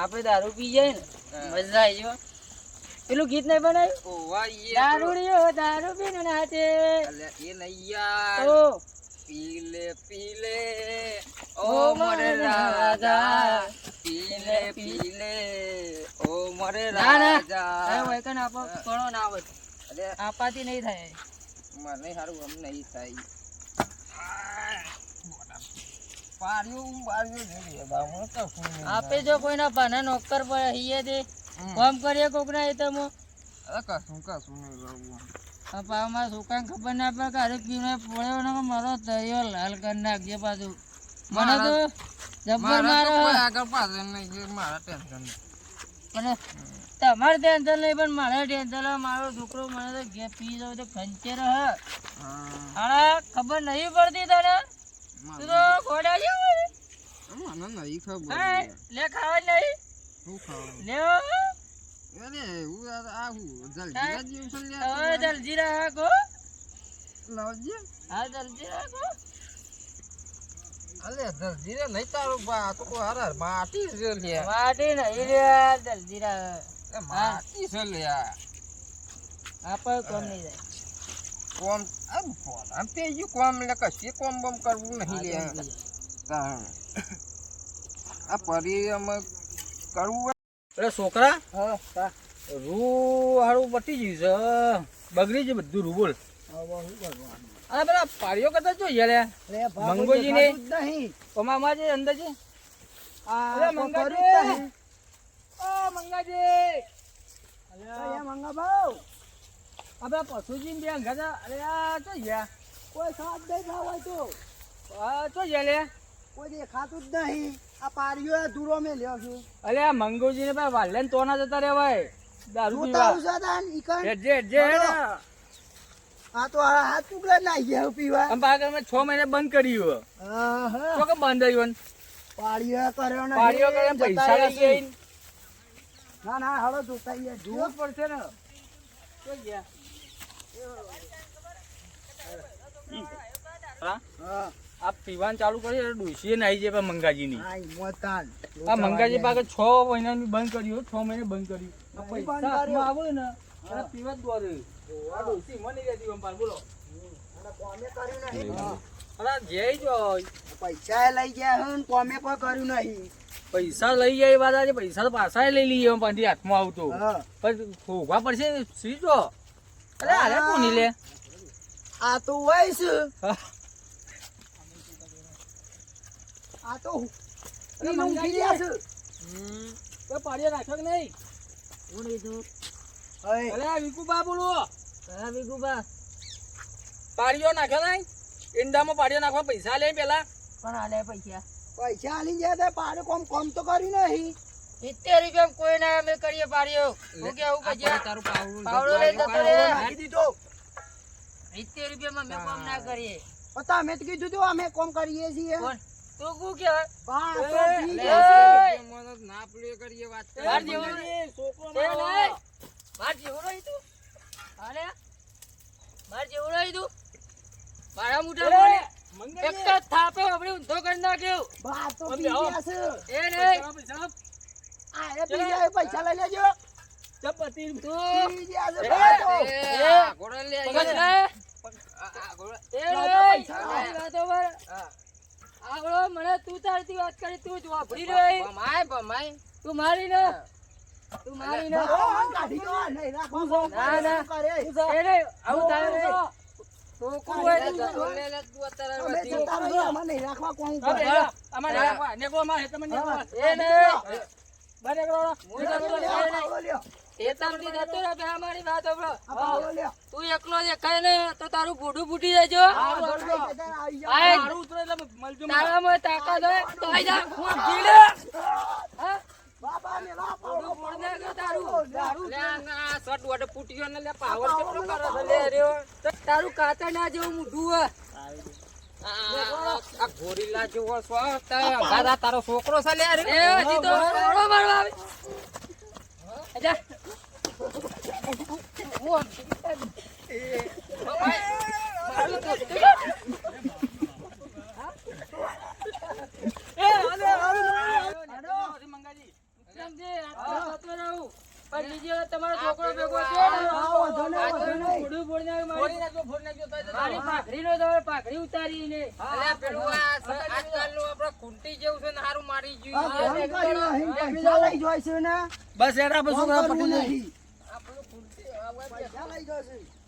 આપણે દારૂ પી જાય ને મજા આવી જાય. પેલું ગીત નહીં બનાવ્યું? દારૂડિયો દારૂ પીને નાચે. એ પીલે પીલે ઓ મરે રાજા, પીલે પીલે ઓ મરે રાજા. હવે રાજા આપો થોડો ના આવત અરે આપાથી નહીં થાય. મને સારું આમ નહીં થાય પાડ્યું પાડ્યું નહીં રે બા, હું તો શું નહીં આપે જો કોઈના પાના નોકર પર હૈયે દે કોમ કરીએ કોકના એ તમે અરે કશું કશું નહીં ખબર ના પડે કે અરે પીને પડ્યો ને મારો દરિયો લાલ કરી નાખજે પાછું. મને તો જબ્બર મારો આગળ પાછળ નહીં મારા ટેન્શન અને તમારે ટેન્શન નહીં પણ મારે ટેન્શન. મારો છોકરો મને તો ઘે પી જાવ તો ખંચે રહે. હાડા ખબર નહીં પડતી તને? તું તો ઘોડા છે. મને નહીં ખબર લે ખાવા નહીં શું ખાવાનું? લેવો અરે, હું આ- આ હું જલજીરા જેવું છે લ્યા. હવે જલ્દી રાખો લાવજે. હા જલ્દી રાખો અલે, જલજીરા નહીં તારું બા, તો કોઈ માટી છે લ્યા. વાટી નહીં લે માટી છે લે આપણે કોમ નહીં જાય કોમ આમ ફોન આમ તે યુ કોમ લે કશી કોમ બમ કરવું નહીં લે. આ પરી અમે કરવું અરે છોકરા હા રૂ હારું પટી ગયું છે. બગડી જ બધું રૂ બોલ. અરે પેલા પાડીઓ કરતા જો યાર. મંગોજી ને પમામાં જે અંદર છે. અરે મંગાજી. ઓ મંગાજી. અરે પશુજી ને બે અંગાતા અરે આ તો ગયા કોઈ સાથ નહીં લાવાય તો. આ તો ગયા લે. કોઈ દેખાતું જ નહીં. આ પારીઓ દૂરો મેં લ્યો છું. અરે આ મંગોજી ને ભાઈ વાલે ને જતા દારૂ પીવા. હેડ આ તો આ હાથ ટુકડે ના ગયા પીવા. આમ મેં મહિને બંધ કર્યું. તો કે બંધ આવ્યો કર્યો નહીં. પાડીઓ કરે પૈસા લઈ ના ના હળો જોતા આઈએ. જોવું જ પડશે ને. હા? હા. આ પીવાનું ચાલુ કરી એટલે નાઈ જાય મંગાજીની. હા, ઈ મોતાન. આ મંગાજી પાસે છ મહિનાની બંધ કર્યું છ મહિને બંધ કર્યું પૈસા હાથમાં આવે ને એટલે પીવા જ દોરે. આ ડોશી મને રહેતી વંપાર બોલો. અને કોમે કર્યું નહીં. અરે જય જોય પૈસા લઈ ગયા હે ને કોમે કોઈ કર્યું નહીં. પૈસા લઈ જાય વાત આજે પૈસા તો પાછા લઈ લઈએ પાછી હાથમાં આવતો. પણ ભોગવા પડશે સી જો. અરે અરે કોની લે? આ તો હોય છે. આ તો અરે ઊંઘી ગયા છે. તો પાડીએ નાખ્યો કે નહીં? તું હવે અરે આ વિકુબા બોલો. હા વિકુબા. પાડીઓ નાખ્યો નહીં? ઈંડામાં પાડીઓ નાખવા પૈસા લે પેલા. પણ આલે પૈસા. પૈસા આલી ગયા તે પાડે કોમ કોમ તો કર્યું નહીં. સિત્તેર રૂપિયા કોઈ ના અમે કરીએ પાડ્યો હું કેવું પછી તારું પાવડો લઈ જતો રે. દીધો. સિત્તેર રૂપિયામાં મેં કોમ ના કરીએ. પતા મેં કીધું તો અમે કોમ કરીએ છીએ. તું ના પ્લે કરીએ વાત બાર જેવો. બાર જેવો તું અરે. બાર જેવો તું મારા એક થાપે આપણે ઊંધો કરી નાખ્યો. બા, તો પી ગયા છે. એ નહીં આ એ પી ગયા, એ પૈસા લઈ લેજો બા, તો. ઘોડો લે લે. ઘોડો. હા. આવડો મને તું તારથી વાત કરી તું જ વાપરી રહી ભમાય ભમાય તું મારી ને તું મારી ને કાઢી દો, નહીં રાખવા. ના, ના. એ નહીં આવું થાય નહીં છોકરું હોય તો ઘોડો લે લે તું અત્યારે અમે વધી. જતા રહીએ, આમાં નહીં રાખવા કોણ. અમારે રાખવા. નેકળો અમારે, તમે જતો રહે અમારી વાત. તું એકલો ને તો તારું ભૂડું ફૂટી જાય આ જો બરોબર, બધા આવી જાઓ. આય. મારું ઉતરે એટલે મળજો મને. તારામાં તાકાત હોય તો આઈ જા. હું. જીલે તારું. ને કાતર ના જેવું આ- ગોરીલા જેવો છો તારો તારો છોકરો છે લે એ હજી તો ઓળો મારવા આવે જા હું બસ એના પછી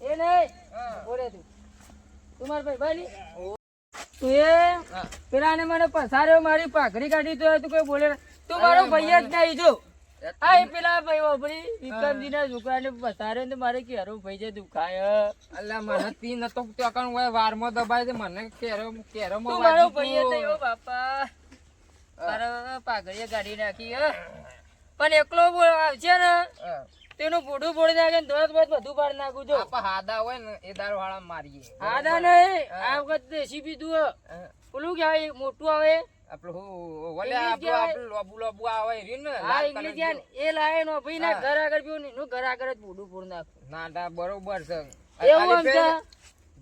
એ નહીં. તું. એ મને પસાર્યો મારી પાઘડી કાઢી તો તું કઈ બોલે તું મારો ભાઈ જ નહીં જો. આ પેલા ભાઈ વાપરી વિક્રમજી ના છોકરાને પસાર્યો ને મારે કેરો ભાઈ જે દુખાય. અલ્યા મને તી નતો ત્યાં હોય વારમાં દબાય છે મને કેરો કેરો તું મારો ભાઈ જ બાપા. મારા પાઘડીએ કાઢી નાખી હે. પણ એકલો આવશે ને. તેનું પોઢું ફોડી નાખે ને ધોત બોત બધું પાડી નાખું જો હાદા હોય ને એ દારૂ વાળા મારીએ. હાદા નહીં. આ વખત દેશી પીધું પેલું કહેવાય મોટું આવે? આપણું ઓલે આપણું આપણું લોબુ લોબુ આવે એ રહ્યું ને હા ઇંગ્લિશ યાર એ લાવે નો ભાઈ ના ઘર આગળ પીવું ને ઘર આગળ જ પોઢું ફોડી નાખું. ના ના બરોબર છે. એવું આમ છે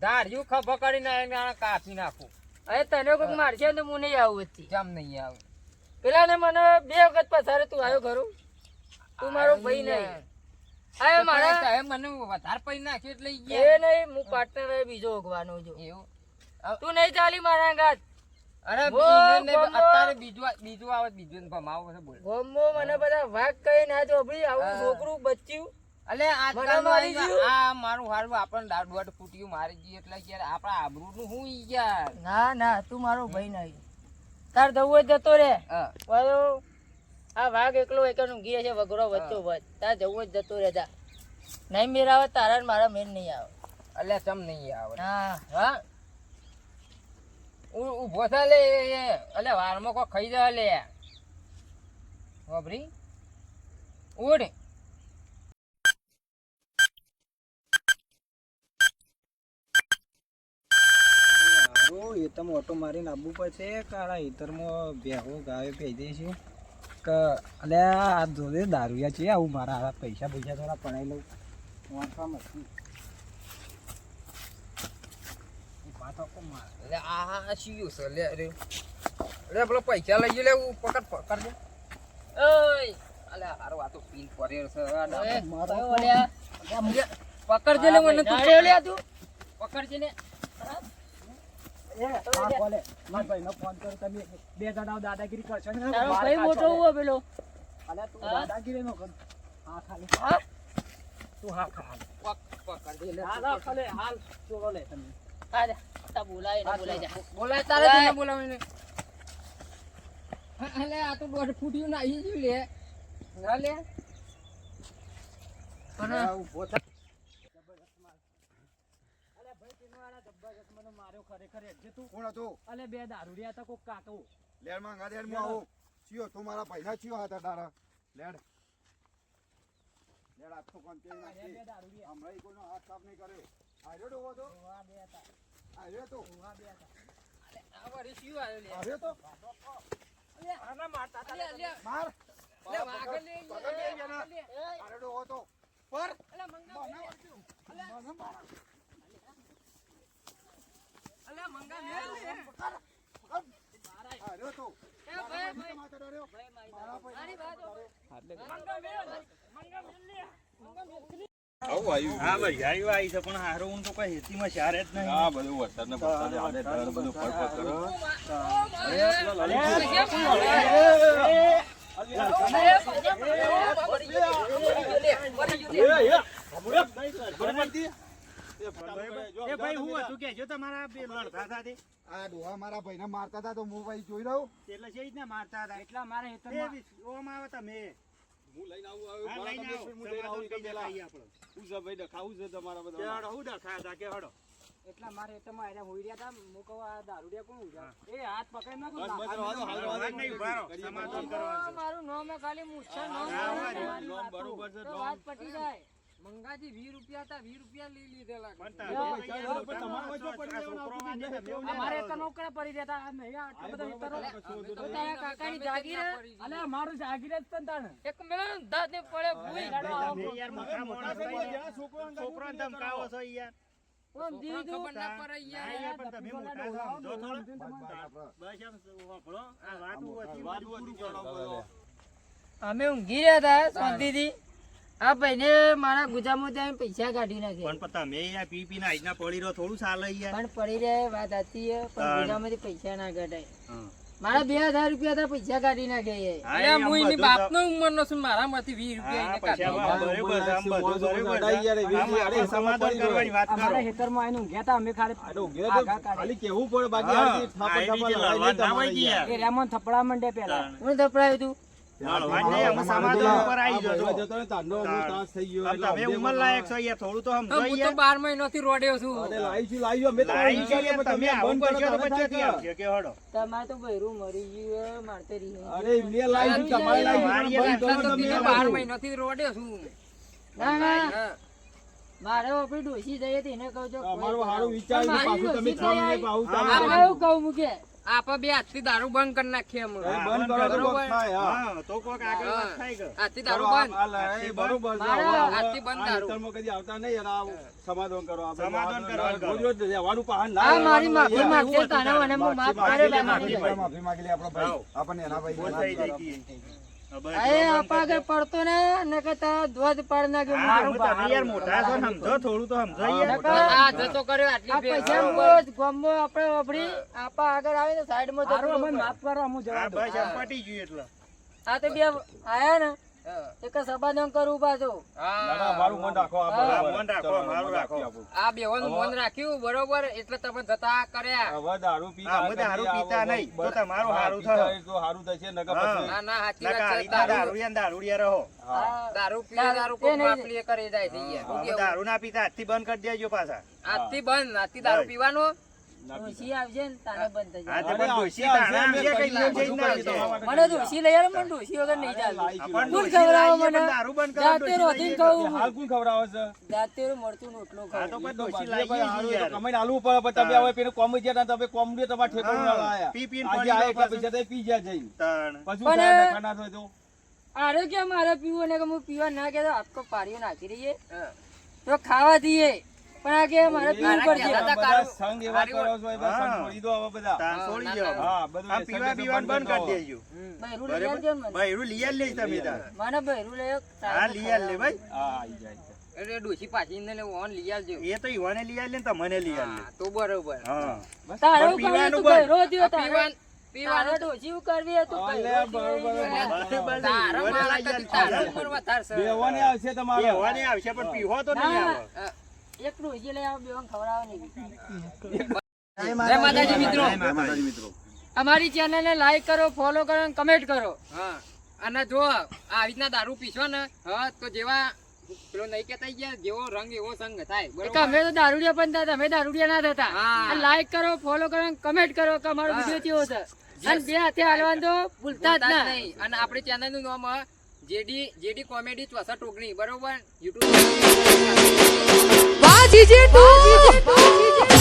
ધાર્યું ખભા કરીને એને કાપી નાખું. અરે તને કોઈક મારશે તો હું નહીં આવું હતી જમ નહીં આવે. પેલા ને મને બે વખત પસારે તું આવ્યો ખરું? તું મારો ભાઈ નહીં. આયો મારા સાહેબ મને વધારે પૈ નાખ્યું એટલે એ નહીં હું પાર્ટનર બીજો ઓગવાનો છું. એવું? તું નહીં ચાલી મારા ગાત. અરે ને. અત્યારે બીજું બીજું આવે બીજું ને ભમાવો છે બોલ. ગોમો મને બધા વાઘ કહી ના ચોપડી આવું. છોકરું બચ્યું. અલે મારી ગયું? આ મારું હારું આપણને દાડ વાઢ ફૂટ્યું મારી ગઈ એટલે આપણા આબરૂ નું હું યાર ના ના તું મારો ભાઈ નહીં. તાર જવું જ જતો રે. બરો આ વાઘ એકલો એકલો ઊંઘી છે વગરો વચ્ચો વચ. તાર જવું જ જતો રે જા. નહીં મેર આવે તારા મારા મેર નહીં આવે. અલ્યા તમ નહીં આવે. હા? ઊભો થા લે. અલ્યા વારમાં કોઈ ખાઈ જાય લે. વાપરી ઉડ. હારું, એ તમે ઓટો મારીને આવવું પડશે કાળા હિતરમાં ભેહો ગાયો ભેજે દઈશું કે, અલે, આ જોડે દારૂયા છે, આવું મારા પૈસા પૈસા થોડા પડાવી લઉં. વાંચવા નથી પાછો કોણ મારે એટલે આ આ શિયું છે. લે રે. લે પેલો પૈસા લઈ લે હું પકડ પકડ ઓય! અલ્યા હારો આ તો પીન પડ્યો છે. આ કયો વળ્યા? પકડજે લે મને તું નાળિયો લ્યા તું પકડજે ને મારા બે જણા દાદાગીરી કરશો ને? ભાઈ મોટો ખાશો. પેલો. અલે તું હા? દાદાગીરી નો કર. હા ખાલી. હા? તું હા ખા પક- પકડજે લે હાલ હાલ ખાલી હાલ. ચોરો લે તમે. હા. તા બોલાય ને બોલાય જા. બોલાય તારે તને બોલાવે ને. અલે આ તો દોઢ ફૂટ્યું નાહી ગયું લે. ના લે. પણ થા. માર્યો ખરેખર એટલે તું. કોણ હતો? અલે બે દારૂડિયા હતા કોક કાકો. લેડમાં ગા લેડમાં આવો. ચિયો તું મારા પૈસા ચિયો હતા તારા. લેડ. લેડ આખો કોણ બે દારૂડિયા. હમણાં ઈ કોઈનો હાથ સાફ નહીં કરે. આર્યો ડોવો તો? ઊભા બે હતા. આર્યો તો. હતા. આવ્યો તો. આના મારતા હતા લે, લે. માર. લે, વાગડ લે, પકડ લે એના. લે. આર્યો ડોવો તો પર. અલે, મંગા મને વળગ્યું. અલે, મંગા મેલ આર્યો તો. એ ભાઈ, પૈસા માટે ડર્યો. મારા મારી વાત મંગા મેલ. મંગા મેલ લે. મંગા મેલ. હા ભાઈ આવ્યું આવી છે પણ હારો હું તો કોઈ હેતીમાં શારે જ નહીં. આ બધું વરસાદને વરસાદે હાલે ઢળ બધું ફટ ફટ કરે. ભાઈ હું હતું કે જો તમારા બે લડતા સાથે આ ડોહા મારા ભાઈને મારતા હતા તો હું ભાઈ જોઈ રહ્યો. એટલે છે જ ને મારતા હતા. એટલા મારે તમે હું લઈને આવું આવ્યો, લઈને તમે હું લઈને આવું સમાધાન પેલા. દેખાઈએ છે ભાઈ ડખાવું છે તમારા બધા હડો, હું ડખા હતા કે હડો એટલા મારે હેતરમાં આર્યા હતા હું દારૂડિયા કોણ ઉજા એ હાથ પકડી નાખો મારું નામ ખાલી મુચ્છા નામ બરોબર છે. વાત પટી જાય મંગાજી વીસ રૂપિયા હતા વીસ રૂપિયા લઈ લીધેલા પણ યા, તમે યા, અહીંયા પણ તમારા તમારા વચ્ચે પડી છોકરો જવાનું વાંધે આપું ને, નહીં, આ મારે હેતર નોકરા પડી રહેતા નહીં આ આટલા બધા તો તારા કાકાની જાગીર અલે મારું જાગીર જ તન તાણ. એક મેળો ને ને પડે ભૂઈ. યાર મોટા મોટા છો યાર. ધમકાવો છો યાર. ઓમ દીધું ખબર ના પડે યાર. યાર, પણ તમે મોટા સમજો થોડો. બસ એમ વાપરો. આ વાત હતી, વાત હતી, પૂરું જણાવો કરો. બધો. અમે ઊંઘી રહ્યા હતા શાંતિથી. આ ભાઈને મારા ગુજામાં ત્યાં પૈસા કાઢી નાખે. પણ પતા તમે યાર પી પીને આજના પડી રહ્યો થોડું ચાલે યાર પણ પડી રહે વાત હતી પણ. ગુજામાંથી પૈસા ના કાઢાય. મારા બે હજાર રૂપિયા તો પૈસા કાઢી નાખે એ. હું એની બાપ નો ઉંમર નો છું મારામાંથી વીસ રૂપિયા આપણે સમાધાન કરવાની વાત કરો. ખાલી કેવું પડે બાકી હા, આની થાપડ ના યાર. યાર. હું થપડાયું તું? મરી આપડે ડોસી જઈએ તો એને કહું છો મારું સારું પણ પાછું તમે કહું મૂકે આપણે બે આજથી દારૂ બંધ કરી નાખીએ અમે બંધ કરો તો કોક થાય હા હા, તો કોક આગળ વાત થાય કે. આજથી દારૂ બંધ બરોબર બંધ દારૂ. કદી આવતા નહીં સમાધાન કરો સમાધાન કરો. રોજ રોજ પાહન ના આ મારી માફી યાર. તાને મને માફ કરે માગી લે, બાકી માફી નહીં. માગી. માફી માગી લે આપણો ભાઈ. આપણને એના ભાઈ થઈ જઈ આગળ પડતો ને ને ધ્વજ પાડ નાખ્યો ગયો મારું હવે તમે યાર મોટા છો ને સમજો થોડું તો સમજો યાર. નકર આ જતો કર્યો આટલી બે- પૈસા રોજ ગામમાં આપણે વાપરી. આપા આગળ આવે તો સાઈડમાં જતું રહેવું પડે. હા, બસ પટી ગયું એટલે. આ તો બે આયા ને. એક ના, ના, મારું મન રાખો આ મન રાખો, મારું રાખો. આ બેવાનું મન રાખ્યું બરોબર? એટલે તમે જતા કર્યા. હવે દારૂ પીતા અમે દારૂ પીતા નહીં, તો તમારું હારું થશે. તો હારું થશે નકર પછી ના ના સાચી વાત છે દારૂ. દારૂડિયા રહો. હા. દારૂ પીએ દારૂ કોઈ કરી જાય છે? દારૂ ના પીતા આજથી બંધ કરી દેજો પાછા. આજથી બંધ આજથી દારૂ. પીવાનો? ડોશી આવશે ને તાને બંધ થઈ જાય. તે ના મને ડોશી લઈ આવે મને ડોશી વગર નહીં ચાલતું કોણ ડોશી મને? પણ દારૂ બંધ કરો, જાતે રોધીને ખાવું. હાલ કોણ ખવડાવે છે? જાતે મળતું ને એટલું તો પણ ડોશી ભાઈ, લાવીએ હારું છીએ એ તો યાર. કમાઈને આલવું પડે પણ તમે હવે પેલું કોમ ગયા તા, તમે કોમ દે તમારા ના. પી પીને આજે આ એટલા પૈસા તો પી. તાણ. પછી થાય તો? કે મારે પીવું? ને કે હું પીવા ના કે આપકો પારીઓ નાખી રહીએ તો ખાવા દઈએ. પણ આ કે મારે પીવું પડશે. બધા સંગ એવા કરો છો, એ સંગ છોડી દો હવે બધા. છોડી દો. હા, બધું આ પીવા પીવાનું બંધ કરી દેજો. બૈરું લઈ આવજો મને. બૈરું લઈ આલ લે તમે તાર. મને બૈરું લઈ આવ, હા લઈ આલ લે ભાઈ. હા, આઈ જાય, એટલે ડોશી પાછી ને ઓન લઈ આવજો એ તો ઈવાને લઈ આલ ને તમને લઈ આલ તો બરોબર. હા. તારે પીવાનું બંધ. પીવાન- પીવાનું કરવી હતું આવશે તમારે. આવશે પણ પીવો તો નહીં. આવે. એક ડોશી લઈ આવ બેવાને ખવડાવવાની જય માતાજી. મિત્રો. જય માતાજી મિત્રો. અમારી ચેનલને લાઈક કરો ફોલો કરો અને કમેન્ટ કરો. હા. અને જો આવી રીતના દારૂ પીશો ને હા તો જેવા પેલો નહીં કેતા ગયા જેવો રંગ એવો સંગ થાય. કે અમે તો દારૂડિયા પણ થતા અમે દારૂડિયા ના થતા. હા. લાઈક કરો ફોલો કરો કમેન્ટ કરો કે અમારો. વીડિયો કેવો છે. અને બે હાથે હાલવાનું તો ભૂલતા જ જ નહીં. અને આપણી ચેનલનું નામ હ જેડી જેડી કોમેડી ચોસઠ ઓગણી બરોબર? યુટ્યુબ વાહ જીજે તું